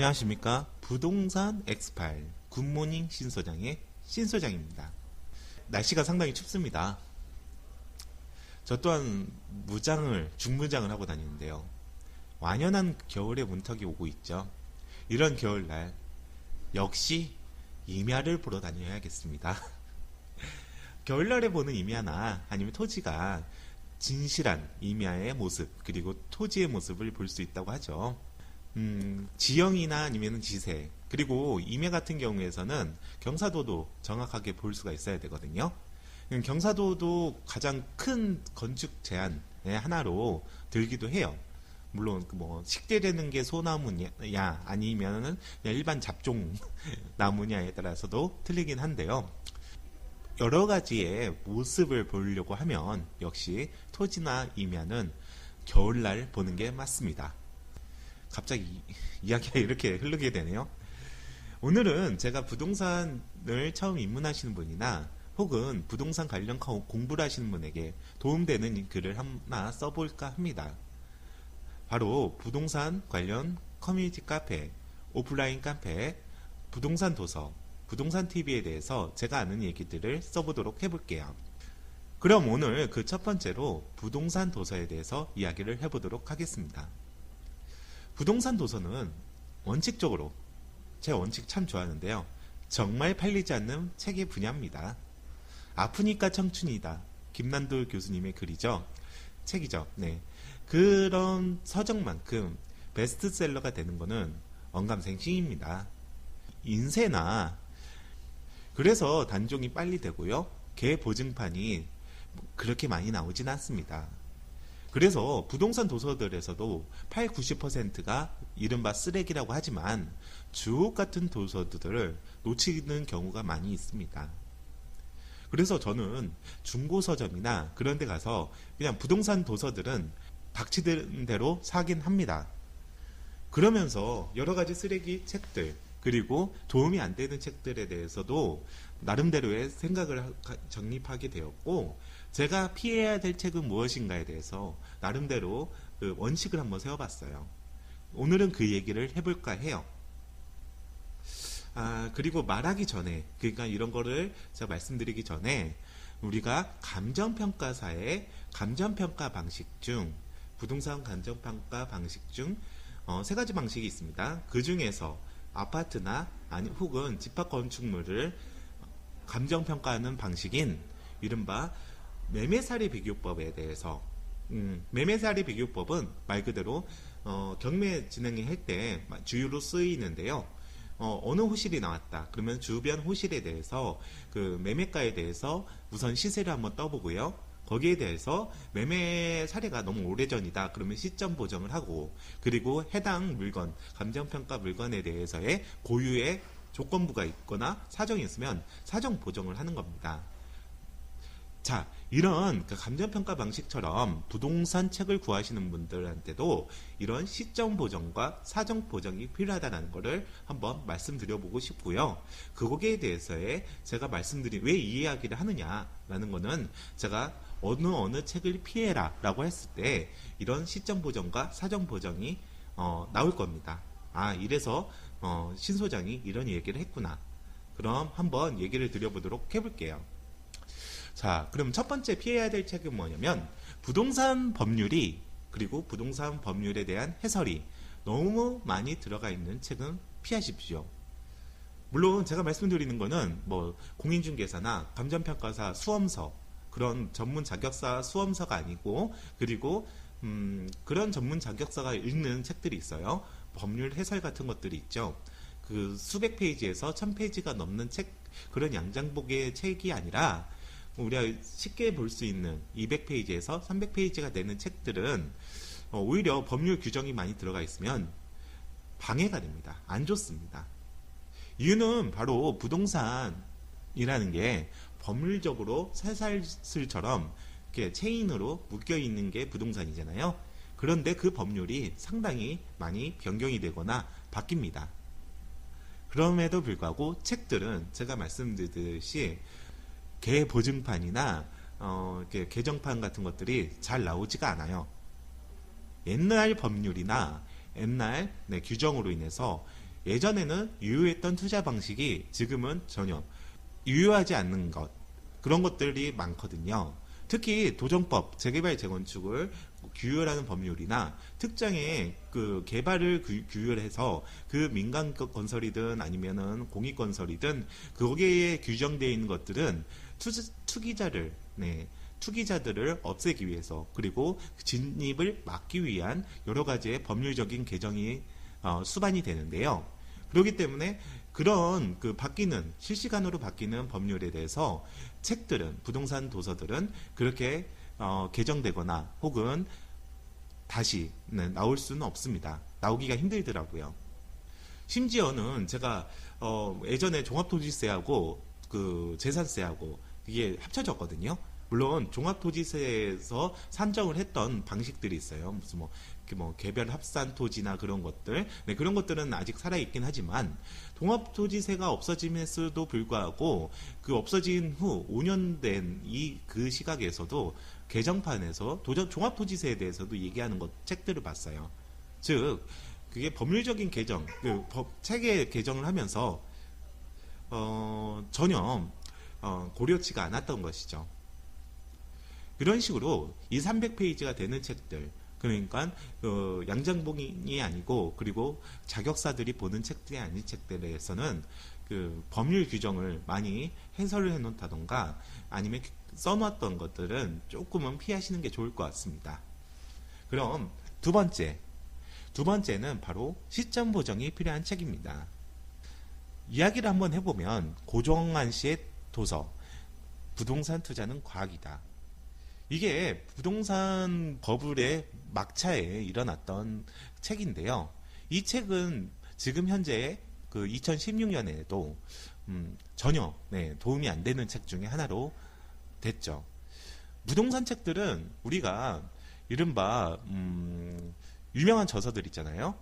안녕하십니까. 부동산 엑스파일 굿모닝 신소장의 신소장입니다. 날씨가 상당히 춥습니다. 저 또한 무장을, 중무장을 하고 다니는데요. 완연한 겨울의 문턱이 오고 있죠. 이런 겨울날, 역시 임야를 보러 다녀야겠습니다. 겨울날에 보는 임야나 아니면 토지가 진실한 임야의 모습, 그리고 토지의 모습을 볼 수 있다고 하죠. 음, 지형이나 아니면 지세, 그리고 임야 같은 경우에서는 경사도도 정확하게 볼 수가 있어야 되거든요. 음, 경사도도 가장 큰 건축 제한의 하나로 들기도 해요. 물론 그뭐 식대되는 게 소나무냐 아니면은 일반 잡종 나무냐에 따라서도 틀리긴 한데요. 여러 가지의 모습을 보려고 하면 역시 토지나 임야는 겨울날 보는 게 맞습니다. 갑자기 이- 이야기가 이렇게 흐르게 되네요. 오늘은 제가 부동산을 처음 입문하시는 분이나 혹은 부동산 관련 거- 공부를 하시는 분에게 도움되는 이 글을 하나 써볼까 합니다. 바로 부동산 관련 커뮤니티 카페, 오프라인 카페, 부동산 도서, 부동산 TV에 대해서 제가 아는 얘기들을 써보도록 해볼게요. 그럼 오늘 그 첫 번째로 부동산 도서에 대해서 이야기를 해보도록 하겠습니다. 부동산 도서는 원칙적으로 제 원칙 참 좋아하는데요. 정말 팔리지 않는 책의 분야입니다. 아프니까 청춘이다. 김난돌 교수님의 글이죠. 책이죠. 네. 그런 서적만큼 베스트셀러가 되는 거는 언감생심입니다. 인쇄나 그래서 단종이 빨리 되고요. 개 보증판이 그렇게 많이 나오진 않습니다. 그래서 부동산 도서들에서도 8, 90%가 이른바 쓰레기라고 하지만 주옥 같은 도서들을 놓치는 경우가 많이 있습니다. 그래서 저는 중고 서점이나 그런 데 가서 그냥 부동산 도서들은 닥치는 대로 사긴 합니다. 그러면서 여러 가지 쓰레기 책들 그리고 도움이 안 되는 책들에 대해서도 나름대로의 생각을 정립하게 되었고 제가 피해야 될 책은 무엇인가에 대해서 나름대로 그 원칙을 한번 세워봤어요. 오늘은 그 얘기를 해볼까 해요. 아, 그리고 말하기 전에, 그러니까 이런 거를 제가 말씀드리기 전에, 우리가 감정평가사의 감정평가 방식 중, 부동산 감정평가 방식 중, 어, 세 가지 방식이 있습니다. 그 중에서 아파트나, 아니, 혹은 집합 건축물을 감정평가하는 방식인, 이른바 매매사리 비교법에 대해서, 음, 매매사리 비교법은 말 그대로, 어, 경매 진행할 때 주요로 쓰이는데요. 어, 어느 호실이 나왔다. 그러면 주변 호실에 대해서 그 매매가에 대해서 우선 시세를 한번 떠보고요. 거기에 대해서 매매 사례가 너무 오래전이다. 그러면 시점 보정을 하고 그리고 해당 물건, 감정평가 물건에 대해서의 고유의 조건부가 있거나 사정이 있으면 사정 보정을 하는 겁니다. 자, 이런 그 감정평가 방식처럼 부동산 책을 구하시는 분들한테도 이런 시점 보정과 사정 보정이 필요하다는 것을 한번 말씀드려보고 싶고요. 그 거기에 대해서의 제가 말씀드린 왜 이 이야기를 하느냐라는 거는 제가 어느 어느 책을 피해라 라고 했을 때 이런 시점 보정과 사정 보정이 어, 나올 겁니다. 아, 이래서 어, 신 소장이 이런 얘기를 했구나. 그럼 한번 얘기를 드려보도록 해볼게요. 자, 그럼 첫 번째 피해야 될 책은 뭐냐면 부동산 법률이 그리고 부동산 법률에 대한 해설이 너무 많이 들어가 있는 책은 피하십시오. 물론 제가 말씀드리는 거는 뭐 공인중개사나 감정평가사 수험서 그런 전문 자격사 수험서가 아니고 그리고 음, 그런 전문 자격사가 읽는 책들이 있어요. 법률 해설 같은 것들이 있죠. 그 수백 페이지에서 천 페이지가 넘는 책 그런 양장복의 책이 아니라 우리가 쉽게 볼 수 있는 200페이지에서 300페이지가 되는 책들은 어, 오히려 법률 규정이 많이 들어가 있으면 방해가 됩니다. 안 좋습니다. 이유는 바로 부동산이라는 게 법률적으로 새살슬처럼 이렇게 체인으로 묶여 있는 게 부동산이잖아요. 그런데 그 법률이 상당히 많이 변경이 되거나 바뀝니다. 그럼에도 불구하고 책들은 제가 말씀드렸듯이 개 보증판이나 어, 이렇게 개정판 같은 것들이 잘 나오지가 않아요. 옛날 법률이나 옛날 네, 규정으로 인해서 예전에는 유효했던 투자 방식이 지금은 전혀 유효하지 않는 것 그런 것들이 많거든요. 특히 도정법, 재개발, 재건축을 규율하는 법률이나 특정의 그 개발을 규, 규율해서 그 민간 건설이든 아니면은 공익 건설이든 거기에 규정되어 있는 것들은 투, 투기자를 네, 투기자들을 없애기 위해서 그리고 진입을 막기 위한 여러 가지의 법률적인 개정이 어, 수반이 되는데요. 그렇기 때문에 그런 그 바뀌는 실시간으로 바뀌는 법률에 대해서 책들은 부동산 도서들은 그렇게 어, 개정되거나 혹은 다시 나올 수는 없습니다. 나오기가 힘들더라고요. 심지어는 제가 어, 예전에 종합토지세하고 그 재산세하고 이게 합쳐졌거든요. 물론 종합토지세에서 산정을 했던 방식들이 있어요. 무슨 뭐, 뭐 개별 합산 토지나 그런 것들, 네, 그런 것들은 아직 살아 있긴 하지만 종합토지세가 없어짐에도 불구하고 그 없어진 후 5년 된 이 그 시각에서도 개정판에서 도전 종합토지세에 대해서도 얘기하는 것 책들을 봤어요. 즉 그게 법률적인 개정, 그 법 체계 개정을 하면서 어, 전혀 어, 고려치가 않았던 것이죠. 그런 식으로 이 300페이지가 되는 책들 그러니까 어, 양장봉이 아니고 그리고 자격사들이 보는 책들이 아닌 책들에서는 그 법률 규정을 많이 해설을 해놓다던가 아니면 써놨던 것들은 조금은 피하시는 게 좋을 것 같습니다. 그럼 두 번째 두 번째는 바로 시점 보정이 필요한 책입니다. 이야기를 한번 해보면 고종한 씨의 도서 부동산 투자는 과학이다. 이게 부동산 버블의 막차에 일어났던 책인데요. 이 책은 지금 현재 그 2016년에도 음, 전혀 네, 도움이 안 되는 책 중에 하나로 됐죠. 부동산 책들은 우리가 이른바 음, 유명한 저서들 있잖아요.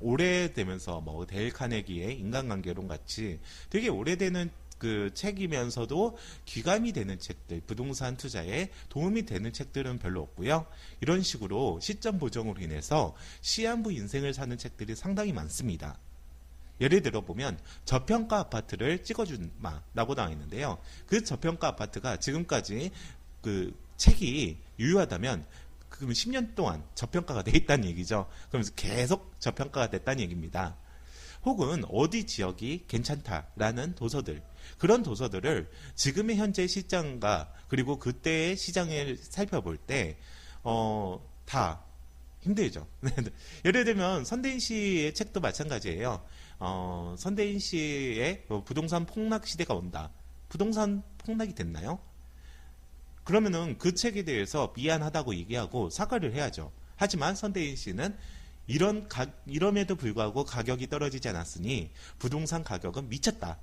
오래되면서 뭐 데일 카네기의 인간관계론 같이 되게 오래되는 그 책이면서도 귀감이 되는 책들, 부동산 투자에 도움이 되는 책들은 별로 없고요. 이런 식으로 시점 보정으로 인해서 시한부 인생을 사는 책들이 상당히 많습니다. 예를 들어 보면 저평가 아파트를 찍어준 마라고 나와 있는데요. 그 저평가 아파트가 지금까지 그 책이 유효하다면 그러면 10년 동안 저평가가 돼 있다는 얘기죠. 그러면서 계속 저평가가 됐다는 얘기입니다. 혹은 어디 지역이 괜찮다라는 도서들 그런 도서들을 지금의 현재 시장과 그리고 그때의 시장을 살펴볼 때 어, 다 힘들죠. 예를 들면 선대인 씨의 책도 마찬가지예요. 어, 선대인 씨의 뭐 부동산 폭락 시대가 온다. 부동산 폭락이 됐나요? 그러면은 그 책에 대해서 미안하다고 얘기하고 사과를 해야죠. 하지만 선대인 씨는 이런 가, 이럼에도 불구하고 가격이 떨어지지 않았으니 부동산 가격은 미쳤다.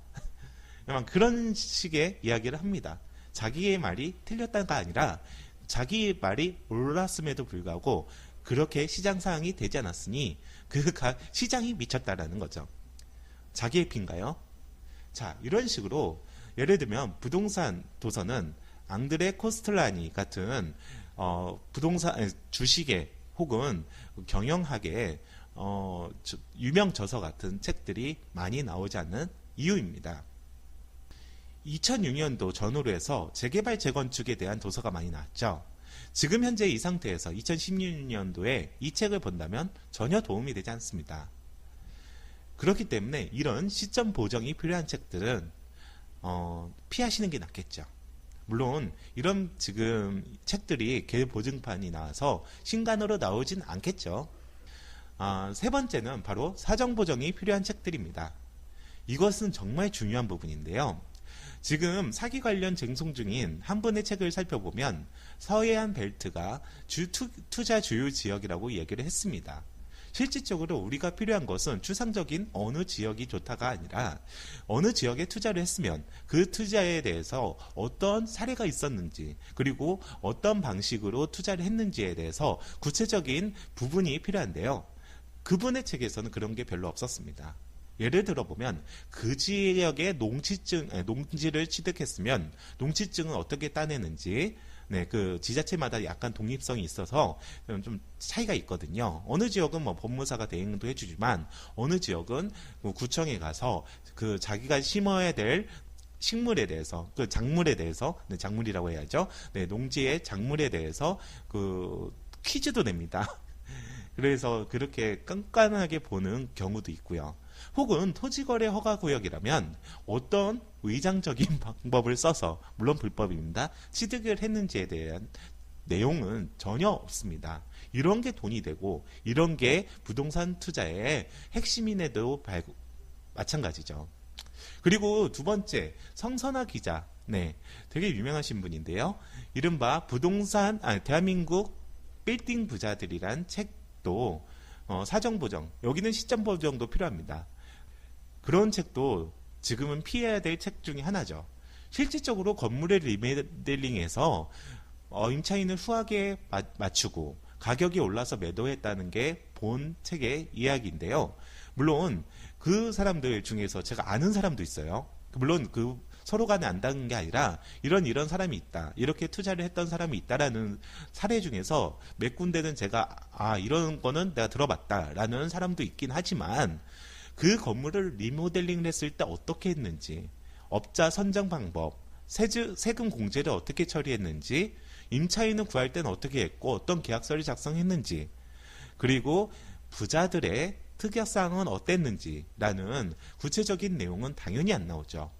그런 식의 이야기를 합니다. 자기의 말이 틀렸다가 아니라 자기의 말이 올랐음에도 불구하고 그렇게 시장 상황이 되지 않았으니 그 시장이 미쳤다라는 거죠. 자기의 피인가요? 자, 이런 식으로 예를 들면 부동산 도서는 앙드레 코스틀라니 같은 어, 부동산 주식의 혹은 경영학의 어, 유명 저서 같은 책들이 많이 나오지 않는 이유입니다. 2006년도 전후로 해서 재개발 재건축에 대한 도서가 많이 나왔죠. 지금 현재 이 상태에서 2016년도에 이 책을 본다면 전혀 도움이 되지 않습니다. 그렇기 때문에 이런 시점 보정이 필요한 책들은 어, 피하시는 게 낫겠죠. 물론 이런 지금 책들이 개 보증판이 나와서 신간으로 나오진 않겠죠. 아, 세 번째는 바로 사정 보정이 필요한 책들입니다. 이것은 정말 중요한 부분인데요. 지금 사기 관련 쟁송 중인 한 분의 책을 살펴보면 서해안 벨트가 주 투자 주요 지역이라고 얘기를 했습니다. 실질적으로 우리가 필요한 것은 추상적인 어느 지역이 좋다가 아니라 어느 지역에 투자를 했으면 그 투자에 대해서 어떤 사례가 있었는지 그리고 어떤 방식으로 투자를 했는지에 대해서 구체적인 부분이 필요한데요. 그분의 책에서는 그런 게 별로 없었습니다. 예를 들어 보면 그 지역의 농지증 농지를 취득했으면 농지증은 어떻게 따내는지 네, 그 지자체마다 약간 독립성이 있어서 좀 차이가 있거든요. 어느 지역은 뭐 법무사가 대행도 해주지만 어느 지역은 뭐 구청에 가서 그 자기가 심어야 될 식물에 대해서 그 작물에 대해서 네, 작물이라고 해야죠. 네, 농지의 작물에 대해서 그 퀴즈도 냅니다. 그래서 그렇게 깐깐하게 보는 경우도 있고요. 혹은 토지거래 허가구역이라면 어떤 의장적인 방법을 써서 물론 불법입니다. 취득을 했는지에 대한 내용은 전혀 없습니다. 이런 게 돈이 되고 이런 게 부동산 투자의 핵심인에도 발- 마찬가지죠. 그리고 두 번째 성선아 기자, 네, 되게 유명하신 분인데요. 이른바 부동산, 아, 대한민국 빌딩 부자들이란 책도 어, 사정 보정, 여기는 시점 보정도 필요합니다. 그런 책도 지금은 피해야 될 책 중에 하나죠. 실질적으로 건물의 리모델링에서 어, 임차인을 후하게 마- 맞추고 가격이 올라서 매도했다는 게 본 책의 이야기인데요. 물론 그 사람들 중에서 제가 아는 사람도 있어요. 물론 그 서로 간에 안다는 게 아니라 이런 이런 사람이 있다. 이렇게 투자를 했던 사람이 있다라는 사례 중에서 몇 군데는 제가 아 이런 거는 내가 들어봤다라는 사람도 있긴 하지만 그 건물을 리모델링을 했을 때 어떻게 했는지 업자 선정 방법 세즈, 세금 공제를 어떻게 처리했는지 임차인은 구할 때는 어떻게 했고 어떤 계약서를 작성했는지 그리고 부자들의 특약사항은 어땠는지라는 구체적인 내용은 당연히 안 나오죠.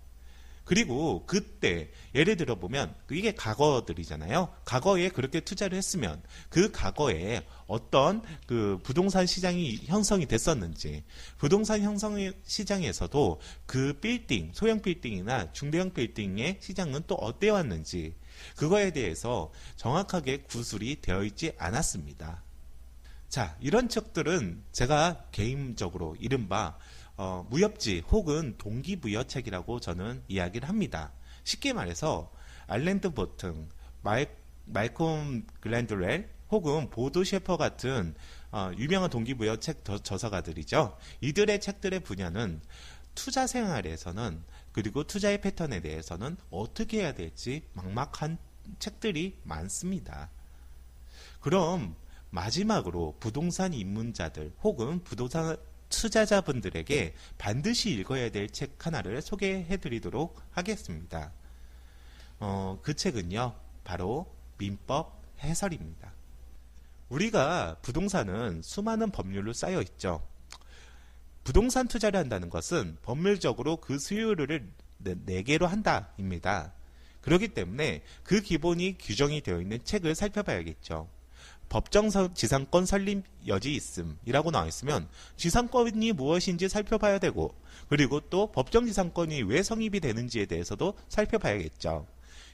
그리고 그때 예를 들어 보면 이게 과거들이잖아요. 과거에 그렇게 투자를 했으면 그 과거에 어떤 그 부동산 시장이 형성이 됐었는지 부동산 형성 시장에서도 그 빌딩 소형 빌딩이나 중대형 빌딩의 시장은 또 어때 왔는지 그거에 대해서 정확하게 구술이 되어 있지 않았습니다. 자, 이런 책들은 제가 개인적으로 이른바 어, 무협지 혹은 동기부여책이라고 저는 이야기를 합니다. 쉽게 말해서 알랜드 보튼, 마이, 말콤 글랜드렐 혹은 보도 셰퍼 같은 어, 유명한 동기부여책 저- 저서가들이죠. 이들의 책들의 분야는 투자 생활에서는 그리고 투자의 패턴에 대해서는 어떻게 해야 될지 막막한 책들이 많습니다. 그럼 마지막으로 부동산 입문자들 혹은 부동산 투자자분들에게 반드시 읽어야 될 책 하나를 소개해 드리도록 하겠습니다. 어, 그 책은요, 바로 민법 해설입니다. 우리가 부동산은 수많은 법률로 쌓여 있죠. 부동산 투자를 한다는 것은 법률적으로 그 수요를 네, 네 개로 한다입니다. 그렇기 때문에 그 기본이 규정이 되어 있는 책을 살펴봐야겠죠. 법정 서- 지상권 설립 여지 있음이라고 나와 있으면 지상권이 무엇인지 살펴봐야 되고 그리고 또 법정 지상권이 왜 성립이 되는지에 대해서도 살펴봐야겠죠.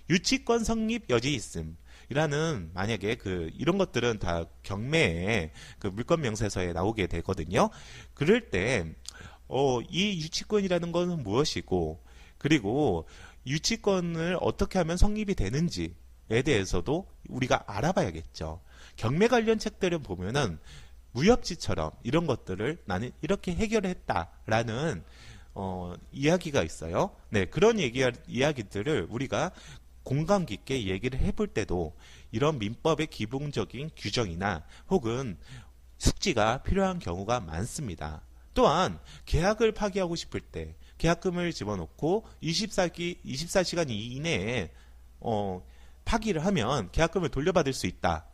유치권 성립 여지 있음이라는 만약에 그 이런 것들은 다 경매에 그 물권 명세서에 나오게 되거든요. 그럴 때 어, 이 유치권이라는 것은 무엇이고 그리고 유치권을 어떻게 하면 성립이 되는지 에 대해서도 우리가 알아봐야겠죠. 경매 관련 책들을 보면은 무협지처럼 이런 것들을 나는 이렇게 해결했다라는 어, 이야기가 있어요. 네, 그런 얘기, 이야기들을 우리가 공감 깊게 얘기를 해볼 때도 이런 민법의 기본적인 규정이나 혹은 숙지가 필요한 경우가 많습니다. 또한 계약을 파기하고 싶을 때 계약금을 집어넣고 24기 24시간 이내에 어, 파기를 하면 계약금을 돌려받을 수 있다.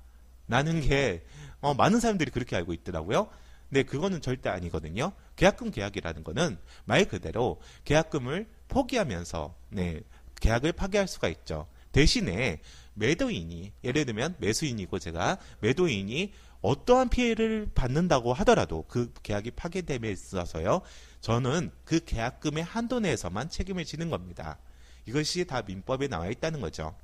라는 게 어, 많은 사람들이 그렇게 알고 있더라고요. 근데 그거는 절대 아니거든요. 계약금 계약이라는 거는 말 그대로 계약금을 포기하면서 네, 계약을 파기할 수가 있죠. 대신에 매도인이 예를 들면 매수인이고 제가 매도인이 어떠한 피해를 받는다고 하더라도 그 계약이 파기됨에 있어서요. 저는 그 계약금의 한도 내에서만 책임을 지는 겁니다. 이것이 다 민법에 나와 있다는 거죠.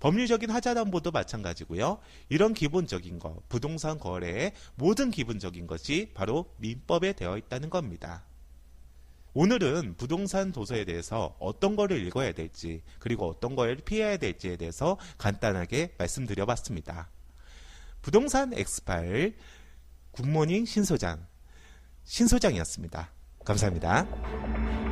법률적인 하자담보도 마찬가지고요. 이런 기본적인 거, 부동산 거래의 모든 기본적인 것이 바로 민법에 되어 있다는 겁니다. 오늘은 부동산 도서에 대해서 어떤 거를 읽어야 될지, 그리고 어떤 거를 피해야 될지에 대해서 간단하게 말씀드려 봤습니다. 부동산 엑스파일 굿모닝 신소장, 신소장이었습니다. 감사합니다.